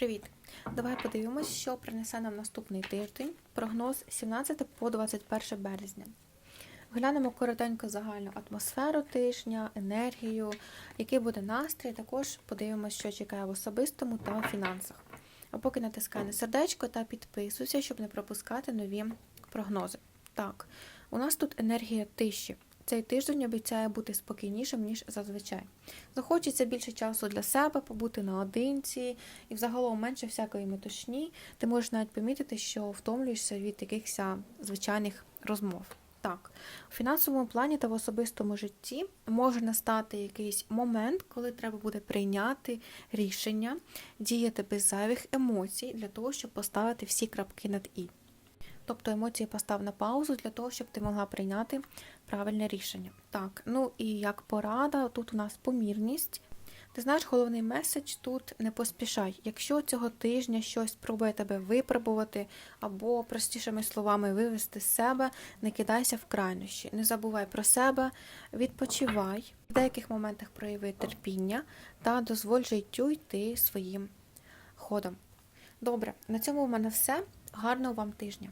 Привіт! Давай подивимось, що принесе нам наступний тиждень. Прогноз 17 по 21 березня. Глянемо коротенько загальну атмосферу тижня, енергію, який буде настрій. Також подивимося, що чекає в особистому та в фінансах. А поки натискай на сердечко та підписуйся, щоб не пропускати нові прогнози. Так, у нас тут енергія тиші. Цей тиждень обіцяє бути спокійнішим, ніж зазвичай. Захочеться більше часу для себе, побути наодинці і взагалом менше всякої метушні. Ти можеш навіть помітити, що втомлюєшся від якихось звичайних розмов. Так, у фінансовому плані та в особистому житті може настати якийсь момент, коли треба буде прийняти рішення, діяти без зайвих емоцій для того, щоб поставити всі крапки над і. Тобто емоції постав на паузу для того, щоб ти могла прийняти правильне рішення. Так, ну і як порада, тут у нас помірність. Ти знаєш, головний меседж тут не поспішай. Якщо цього тижня щось пробує тебе випробувати, або, простішими словами, вивести з себе, не кидайся в крайнощі. Не забувай про себе, відпочивай, в деяких моментах прояви терпіння та дозволь життю йти своїм ходом. Добре, на цьому в мене все. Гарного вам тижня!